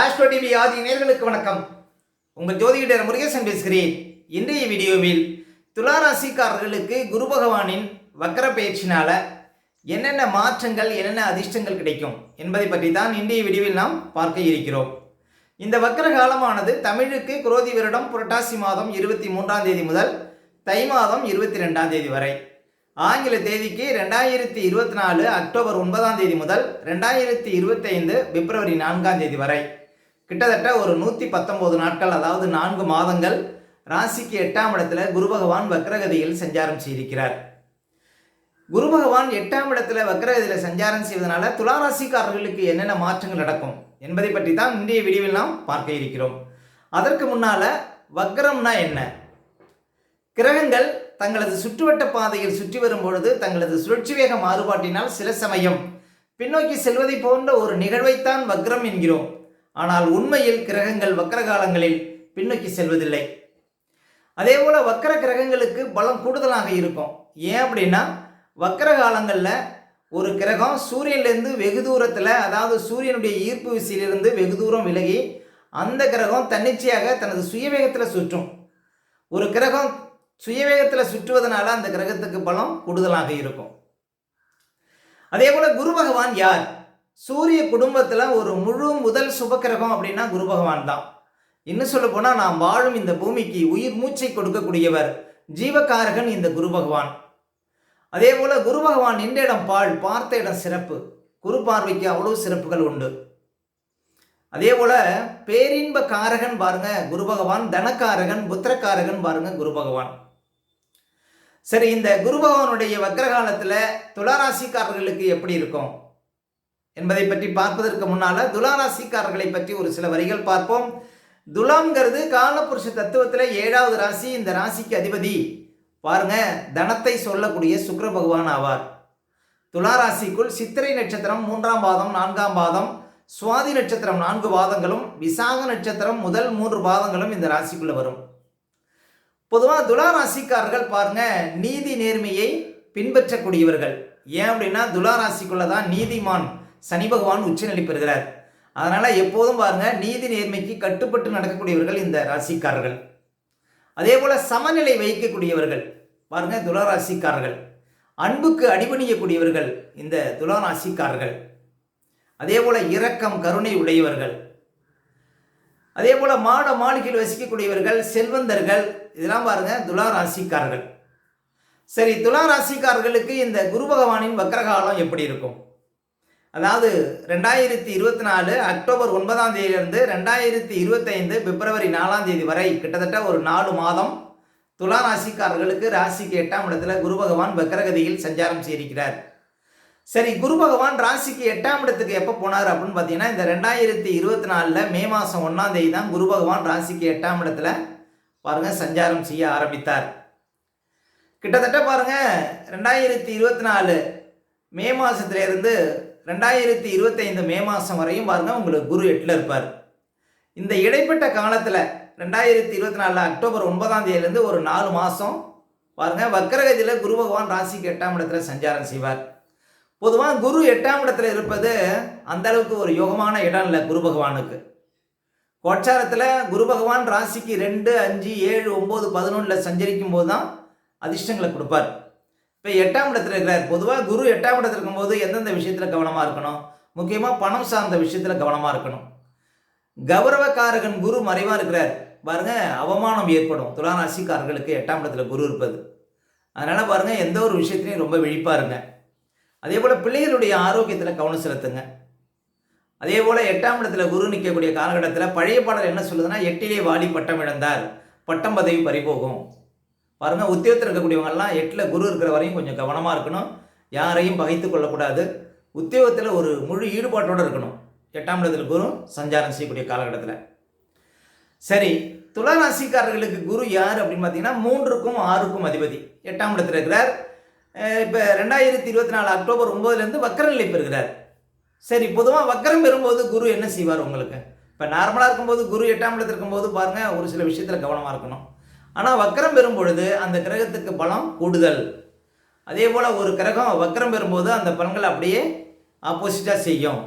Astro TV ஆதி நேர்களுக்கு வணக்கம். உங்கள் ஜோதிடர் முருகேசன் பேசுகிறேன். இன்றைய வீடியோவில் துலா ராசிக்காரர்களுக்கு குரு பகவானின் வக்கர பயிற்சினால என்னென்ன மாற்றங்கள் என்னென்ன அதிர்ஷ்டங்கள் கிடைக்கும் என்பதை பற்றி தான் இன்றைய வீடியோவில் நாம் பார்க்க இருக்கிறோம். இந்த வக்கர காலமானது தமிழுக்கு குரோதி வருடம் புரட்டாசி மாதம் இருபத்தி மூன்றாம் தேதி முதல் தை மாதம் இருபத்தி ரெண்டாம் தேதி வரை. ஆங்கில தேதிக்கு ரெண்டாயிரத்தி இருபத்தி நாலு அக்டோபர் ஒன்பதாம் தேதி முதல் ரெண்டாயிரத்தி இருபத்தைந்து பிப்ரவரி நான்காம் தேதி வரை. கிட்டத்தட்ட ஒரு நூற்றி பத்தொம்போது நாட்கள் அதாவது நான்கு மாதங்கள் ராசிக்கு எட்டாம் இடத்துல குரு பகவான் வக்ரகதியில் சஞ்சாரம் செய்திருக்கிறார். குரு பகவான் எட்டாம் இடத்துல வக்ரகதியில் சஞ்சாரம் செய்வதனால துளாராசிக்காரர்களுக்கு என்னென்ன மாற்றங்கள் நடக்கும் என்பதை பற்றி தான் இன்றைய விடிவில் நாம் பார்க்க இருக்கிறோம். அதற்கு முன்னால வக்ரம்னா என்ன? கிரகங்கள் தங்களது சுற்றுவட்ட பாதையில் சுற்றி வரும் பொழுது தங்களது சுழற்சி வேக மாறுபாட்டினால் சில சமயம் பின்னோக்கி செல்வதை போன்ற ஒரு நிகழ்வைத்தான் வக்ரம் என்கிறோம். ஆனால் உண்மையில் கிரகங்கள் வக்கர காலங்களில் பின்னோக்கி செல்வதில்லை. அதே போல வக்கர கிரகங்களுக்கு பலம் கூடுதலாக இருக்கும். ஏன் அப்படின்னா வக்கர காலங்களில் ஒரு கிரகம் சூரியன்லேருந்து வெகு தூரத்தில் அதாவது சூரியனுடைய ஈர்ப்பு விசையிலிருந்து வெகு தூரம் விலகி அந்த கிரகம் தன்னிச்சையாக தனது சுயவேகத்தில் சுற்றும். ஒரு கிரகம் சுயவேகத்தில் சுற்றுவதனால அந்த கிரகத்துக்கு பலம் கூடுதலாக இருக்கும். அதே போல குரு பகவான் யார்? சூரிய குடும்பத்தில் ஒரு முழு முதல் சுபக்கிரகம் அப்படின்னா குரு பகவான் தான். இன்னும் சொல்ல போனால் நாம் வாழும் இந்த பூமிக்கு உயிர் மூச்சை கொடுக்கக்கூடியவர் ஜீவகாரகன் இந்த குரு பகவான். அதே போல் குரு பகவான் நின்ற இடம் பால் பார்த்த இடம் சிறப்பு. குரு பார்வைக்கு அவ்வளவு சிறப்புகள் உண்டு. அதே போல் பேரின்ப காரகன் பாருங்க குரு பகவான் தனக்காரகன் புத்திரக்காரகன் பாருங்க குரு பகவான். சரி இந்த குரு பகவானுடைய வக்ரகாலத்தில் துளாராசிக்காரர்களுக்கு எப்படி இருக்கும்? என்பதை பற்றி பார்ப்பதற்கு முன்னால துலாராசிக்காரர்களை பற்றி ஒரு சில வரிகள் பார்ப்போம். துலாம்ங்கிறது காலபுருஷ தத்துவத்தில் ஏழாவது ராசி இந்த ராசிக்கு அதிபதி. பாருங்க தனத்தை சொல்லக்கூடிய சுக்கர பகவான் ஆவார். துலா ராசிக்குள் சித்திரை நட்சத்திரம் மூன்றாம் பாதம் நான்காம் பாதம் சுவாதி நட்சத்திரம் நான்கு பாதங்களும் விசாக நட்சத்திரம் முதல் மூன்று பாதங்களும் இந்த ராசிக்குள்ள வரும். பொதுவாக துலா ராசிக்காரர்கள் பாருங்க நீதி நேர்மையை பின்பற்றக்கூடியவர்கள். ஏன் அப்படின்னா துலா ராசிக்குள்ள தான் நீதிமான் சனி பகவான் உச்சநிலை பெறுகிறார். அதனால் எப்போதும் பாருங்க நீதி நேர்மைக்கு கட்டுப்பட்டு நடக்கக்கூடியவர்கள் இந்த ராசிக்காரர்கள். அதே போல் சமநிலை வைக்கக்கூடியவர்கள் பாருங்க துலாராசிக்காரர்கள் அன்புக்கு அடிபணியக்கூடியவர்கள் இந்த துலா ராசிக்காரர்கள். அதே போல் இரக்கம் கருணை உடையவர்கள். அதே போல் மாட மாளிகையில் வசிக்கக்கூடியவர்கள் செல்வந்தர்கள் இதெல்லாம் பாருங்க துலா ராசிக்காரர்கள். சரி துளாராசிக்காரர்களுக்கு இந்த குரு பகவானின் வக்கரகாலம் எப்படி இருக்கும்? அதாவது ரெண்டாயிரத்தி இருபத்தி நாலு அக்டோபர் ஒன்பதாம் தேதியிலிருந்து ரெண்டாயிரத்தி இருபத்தைந்து பிப்ரவரி நாலாம் தேதி வரை கிட்டத்தட்ட ஒரு நாலு மாதம் துலா ராசிக்காரர்களுக்கு ராசிக்கு எட்டாம் இடத்துல குரு பகவான் வக்கரகதியில் சஞ்சாரம் செய்திருக்கிறார். சரி குரு பகவான் ராசிக்கு எட்டாம் இடத்துக்கு எப்போ போனார் அப்படின்னு பார்த்தீங்கன்னா இந்த ரெண்டாயிரத்தி இருபத்தி நாலில் மே மாதம் ஒன்றாம் தேதி தான் குரு பகவான் ராசிக்கு எட்டாம் இடத்துல பாருங்கள் சஞ்சாரம் செய்ய ஆரம்பித்தார். கிட்டத்தட்ட பாருங்க ரெண்டாயிரத்தி இருபத்தி நாலு மே மாதத்துலேருந்து ரெண்டாயிரத்தி இருபத்தைந்து மே மாதம் வரையும் பாருங்க உங்களுக்கு குரு எட்டில் இருப்பார். இந்த இடைப்பட்ட காலத்தில் ரெண்டாயிரத்தி இருபத்தி நாலு அக்டோபர் ஒன்பதாம் தேதியிலேருந்து ஒரு நாலு மாதம் பாருங்க வக்கரகதியில் குரு பகவான் ராசிக்கு எட்டாம் இடத்துல சஞ்சாரம் செய்வார். பொதுவாக குரு எட்டாம் இடத்துல இருப்பது அந்த அளவுக்கு ஒரு யோகமான இடம் இல்லை குரு பகவானுக்கு. கோச்சாரத்தில் குரு பகவான் ராசிக்கு ரெண்டு அஞ்சு ஏழு ஒம்பது பதினொன்றில் சஞ்சரிக்கும் போது தான் அதிர்ஷ்டங்களை கொடுப்பார். இப்போ எட்டாம் இடத்துல இருக்கிறார். பொதுவாக குரு எட்டாம் இடத்துல இருக்கும்போது எந்தெந்த விஷயத்தில் கவனமாக இருக்கணும்? முக்கியமாக பணம் சார்ந்த விஷயத்தில் கவனமாக இருக்கணும். கௌரவக்காரகன் குரு மறைவாக இருக்கிறார். பாருங்க அவமானம் ஏற்படும். துலா ராசிக்காரர்களுக்கு எட்டாம் இடத்துல குரு இருப்பது. அதனால் பாருங்க எந்த ஒரு விஷயத்துலையும் ரொம்ப விழிப்பாக இருங்க. அதே போல் பிள்ளைகளுடைய ஆரோக்கியத்தில் கவனம் செலுத்துங்க. அதே போல் எட்டாம் இடத்துல குரு நிற்கக்கூடிய காலகட்டத்தில் பழைய பாடல் என்ன சொல்லுதுன்னா எட்டிலே வாலி பட்டம் இழந்தார் பட்டம் பதவி பறிபோகும். பாருங்கள் உத்தியோகத்தில் இருக்கக்கூடியவங்கெல்லாம் எட்டில் குரு இருக்கிற வரையும் கொஞ்சம் கவனமாக இருக்கணும். யாரையும் பகைத்து கொள்ளக்கூடாது. உத்தியோகத்தில் ஒரு முழு ஈடுபாட்டோடு இருக்கணும். எட்டாம் இடத்துல குரு சஞ்சாரம் செய்யக்கூடிய காலகட்டத்தில். சரி துலா ராசிக்காரர்களுக்கு குரு யார் அப்படின்னு பார்த்தீங்கன்னா மூன்றுக்கும் ஆறுக்கும் அதிபதி. எட்டாம் இடத்துல இருக்கிறார். இப்போ ரெண்டாயிரத்தி இருபத்தி நாலு அக்டோபர் ஒம்போதுலேருந்து வக்கர நிலை பெறுகிறார். சரி பொதுவாக வக்கரம் பெறும்போது குரு என்ன செய்வார் உங்களுக்கு? இப்போ நார்மலாக இருக்கும்போது குரு எட்டாம் இடத்துல இருக்கும்போது பாருங்கள் ஒரு சில விஷயத்தில் கவனமாக இருக்கணும். ஆனால் வக்கரம் பெறும் பொழுது அந்த கிரகத்துக்கு பலம் கூடுதல். அதே போல் ஒரு கிரகம் வக்கரம் பெறும்போது அந்த பலன்களை அப்படியே ஆப்போசிட்டாக செய்யும்.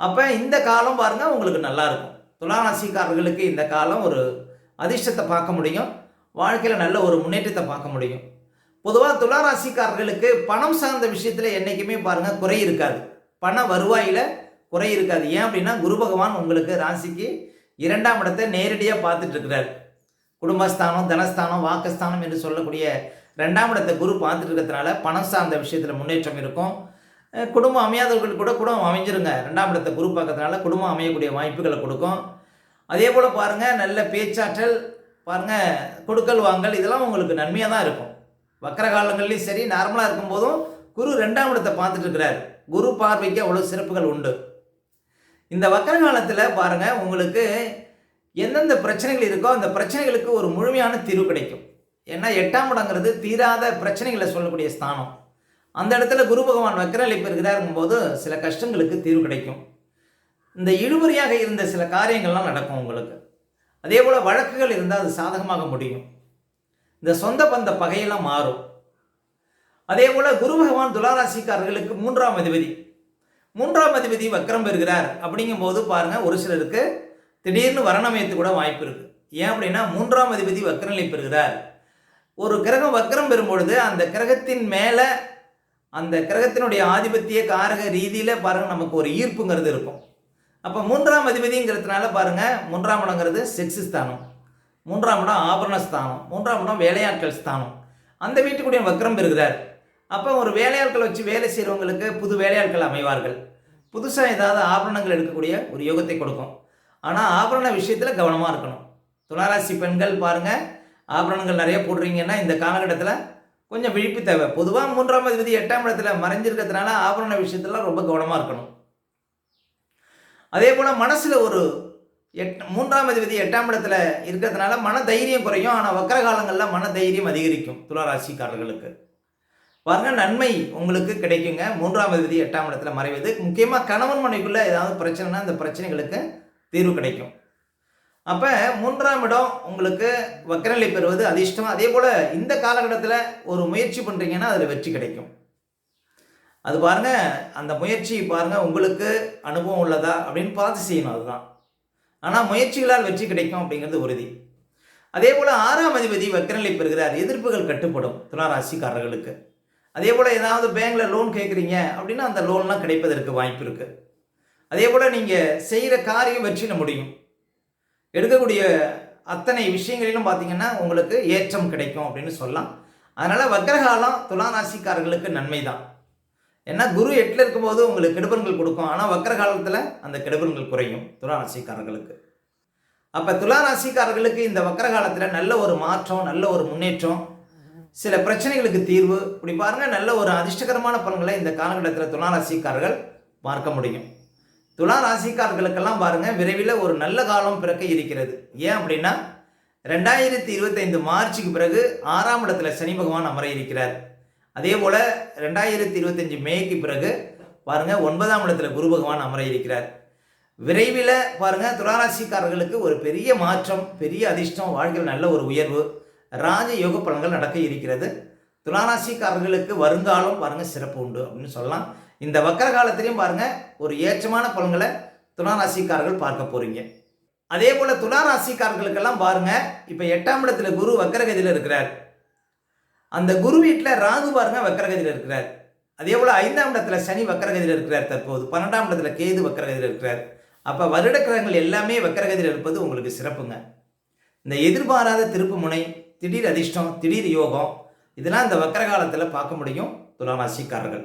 அப்போ இந்த காலம் பாருங்கள் உங்களுக்கு நல்லாயிருக்கும் துளாராசிக்காரர்களுக்கு இந்த காலம் ஒரு அதிர்ஷ்டத்தை பார்க்க முடியும். வாழ்க்கையில் நல்ல ஒரு முன்னேற்றத்தை பார்க்க முடியும். பொதுவாக துளாராசிக்காரர்களுக்கு பணம் சார்ந்த விஷயத்தில் என்றைக்குமே பாருங்கள் குறை இருக்காது. பண வருவாயில் குறை இருக்காது. ஏன் அப்படின்னா குரு பகவான் உங்களுக்கு ராசிக்கு இரண்டாம் இடத்தை நேரடியாக பார்த்துட்டு இருக்கிறார். குடும்பஸ்தானம் தனஸ்தானம் வாக்குஸ்தானம் என்று சொல்லக்கூடிய ரெண்டாம் இடத்தை குரு பார்த்துட்டு இருக்கிறதுனால பணம் சார்ந்த விஷயத்தில் முன்னேற்றம் இருக்கும். குடும்பம் அமையாதவர்கள் கூட குடும்பம் அமைஞ்சிருங்க. ரெண்டாம் இடத்தை குரு பார்க்கறதுனால குடும்பம் அமையக்கூடிய வாய்ப்புகளை கொடுக்கும். அதே போல் பாருங்கள் நல்ல பேச்சாற்றல் பாருங்கள் கொடுக்கல் வாங்கல் இதெல்லாம் உங்களுக்கு நன்மையாக தான் இருக்கும். வக்கர காலங்கள்லையும் சரி நார்மலாக இருக்கும்போதும் குரு ரெண்டாம் இடத்தை பார்த்துட்டு இருக்கிறார். குரு பார்வைக்கு அவ்வளோ சிறப்புகள் உண்டு. இந்த வக்கர காலத்தில் பாருங்கள் உங்களுக்கு எந்தெந்த பிரச்சனைகள் இருக்கோ அந்த பிரச்சனைகளுக்கு ஒரு முழுமையான தீர்வு கிடைக்கும். ஏன்னா எட்டாம் இடங்கிறது தீராத பிரச்சனைகளை சொல்லக்கூடிய ஸ்தானம். அந்த இடத்துல குரு பகவான் வக்கரளிப்பு பெறுகிறாருங்கும் போது சில கஷ்டங்களுக்கு தீர்வு கிடைக்கும். இந்த இழுபறியாக இருந்த சில காரியங்கள்லாம் நடக்கும் உங்களுக்கு. அதே போல் வழக்குகள் இருந்தால் அது சாதகமாக முடியும். இந்த சொந்த பந்த பகையெல்லாம் மாறும். அதே போல் குரு பகவான் துளாராசிக்காரர்களுக்கு மூன்றாம் அதிபதி. மூன்றாம் அதிபதி வக்கரம் பெறுகிறார். அப்படிங்கும்போது பாருங்கள் ஒரு சிலருக்கு திடீர்னு வரணமயத்து கூட வாய்ப்பு இருக்குது ஏன் அப்படின்னா மூன்றாம் அதிபதி வக்கரநிலை பெறுகிறார். ஒரு கிரகம் வக்கரம் பெறும்பொழுது அந்த கிரகத்தின் மேலே அந்த கிரகத்தினுடைய ஆதிபத்திய காரக ரீதியில் பாருங்க நமக்கு ஒரு ஈர்ப்புங்கிறது இருக்கும். அப்போ மூன்றாம் அதிபதிங்கிறதுனால பாருங்க மூன்றாம் இடங்கிறது செக்ஸ் ஸ்தானம். மூன்றாம் இடம் ஆபரண ஸ்தானம். மூன்றாம் இடம் வேலையாட்கள் ஸ்தானம். அந்த வீட்டுக்குடைய வக்கரம் பெறுகிறார். அப்போ ஒரு வேலையாட்கள் வச்சு வேலை செய்கிறவங்களுக்கு புது வேலையாட்கள் அமைவார்கள். புதுசாக ஏதாவது ஆபரணங்கள் எடுக்கக்கூடிய ஒரு யோகத்தை கொடுக்கும். ஆனால் ஆபரண விஷயத்தில் கவனமாக இருக்கணும். துளாராசி பெண்கள் பாருங்கள் ஆபரணங்கள் நிறைய போடுறீங்கன்னா இந்த காலகட்டத்தில் கொஞ்சம் விழிப்பு தேவை. பொதுவாக மூன்றாம் அதிபதி எட்டாம் இடத்துல மறைஞ்சிருக்கிறதுனால ஆபரண விஷயத்துல ரொம்ப கவனமாக இருக்கணும். அதே போல் மனசில் ஒரு எட் மூன்றாம் அதிபதி எட்டாம் இடத்துல இருக்கிறதுனால மன தைரியம் குறையும். ஆனால் வக்கர காலங்களில் மன தைரியம் அதிகரிக்கும் துளாராசிக்காரர்களுக்கு. பாருங்க நன்மை உங்களுக்கு கிடைக்குங்க. மூன்றாம் அதிபதி எட்டாம் இடத்துல மறைவது. முக்கியமாக கணவன் மனைவிக்குள்ளே ஏதாவது பிரச்சனைனா அந்த பிரச்சனைகளுக்கு தீர்வு கிடைக்கும். அப்போ மூன்றாம் இடம் உங்களுக்கு வக்கரநிலை பெறுவது அதிர்ஷ்டம். அதே போல் இந்த காலகட்டத்தில் ஒரு முயற்சி பண்ணுறீங்கன்னா அதில் வெற்றி கிடைக்கும். அது பாருங்க அந்த முயற்சி பாருங்க உங்களுக்கு அனுபவம் உள்ளதா அப்படின்னு பார்த்து செய்யணும் அதுதான். ஆனால் முயற்சிகளால் வெற்றி கிடைக்கும் அப்படிங்கிறது உறுதி. அதே போல் ஆறாம் அதிபதி வக்கரநிலை பெறுகிறார். எதிர்ப்புகள் கட்டுப்படும் துளாராசிக்காரர்களுக்கு. அதே போல் ஏதாவது பேங்கில் லோன் கேட்குறீங்க அப்படின்னா அந்த லோன்லாம் கிடைப்பதற்கு வாய்ப்பு இருக்குது அதே போல் நீங்கள் செய்கிற காரியம் வெற்றியில் முடியும். எடுக்கக்கூடிய அத்தனை விஷயங்களிலும் பார்த்தீங்கன்னா உங்களுக்கு ஏற்றம் கிடைக்கும் அப்படின்னு சொல்லலாம். அதனால் வக்கரகாலம் துலாநாசிக்காரர்களுக்கு நன்மை தான் ஏன்னா குரு எட்டில் இருக்கும்போது உங்களுக்கு கெடுபன்கள் கொடுக்கும். ஆனால் வக்கர காலத்தில் அந்த கெடுபன்கள் குறையும் துலாநாசிக்காரர்களுக்கு அப்போ துலாநாசிக்காரர்களுக்கு இந்த வக்கர காலத்தில் நல்ல ஒரு மாற்றம் நல்ல ஒரு முன்னேற்றம் சில பிரச்சனைகளுக்கு தீர்வு. இப்படி பாருங்கள் நல்ல ஒரு அதிர்ஷ்டகரமான பலன்களை இந்த காலகட்டத்தில் துலாராசிக்காரர்கள் பார்க்க முடியும். துலா ராசிக்காரர்களுக்கெல்லாம் பாருங்க விரைவில் ஒரு நல்ல காலம் பிறக்க இருக்கிறது. ஏன் அப்படின்னா ரெண்டாயிரத்தி இருபத்தைந்து மார்ச்சுக்கு பிறகு ஆறாம் இடத்துல சனி பகவான் அமர இருக்கிறார். அதே போல் ரெண்டாயிரத்தி இருபத்தஞ்சு மேக்கு பிறகு பாருங்க ஒன்பதாம் இடத்துல குரு பகவான் அமர இருக்கிறார். விரைவில் பாருங்க துளாராசிக்காரர்களுக்கு ஒரு பெரிய மாற்றம் பெரிய அதிர்ஷ்டம் வாழ்க்கையில் நல்ல ஒரு உயர்வு ராஜ யோக பலன்கள் நடக்க இருக்கிறது. துளாராசிக்காரர்களுக்கு வருங்காலம் பாருங்க சிறப்பு உண்டு அப்படின்னு சொல்லலாம். இந்த வக்கர காலத்திலையும் பாருங்க ஒரு ஏற்றமான பலன்களை துளாராசிக்காரர்கள் பார்க்க போறீங்க. அதே போல துளாராசிக்காரர்களுக்கெல்லாம் பாருங்க இப்போ எட்டாம் இடத்துல குரு வக்கரகதியில் இருக்கிறார். அந்த குரு வீட்டில் ராகு பாருங்க வக்கரகதியில் இருக்கிறார். அதே போல் ஐந்தாம் இடத்துல சனி வக்கரகதியில் இருக்கிறார் தற்போது. பன்னெண்டாம் இடத்துல கேது வக்கரகதியில் இருக்கிறார். அப்போ வருடக்கிரகங்கள் எல்லாமே வக்கரகதியில் இருப்பது உங்களுக்கு சிறப்புங்க. இந்த எதிர்பாராத திருப்பு முனை திடீர் அதிர்ஷ்டம் திடீர் யோகம் இதெல்லாம் இந்த வக்கர காலத்தில் பார்க்க முடியும் துளாராசிக்காரர்கள்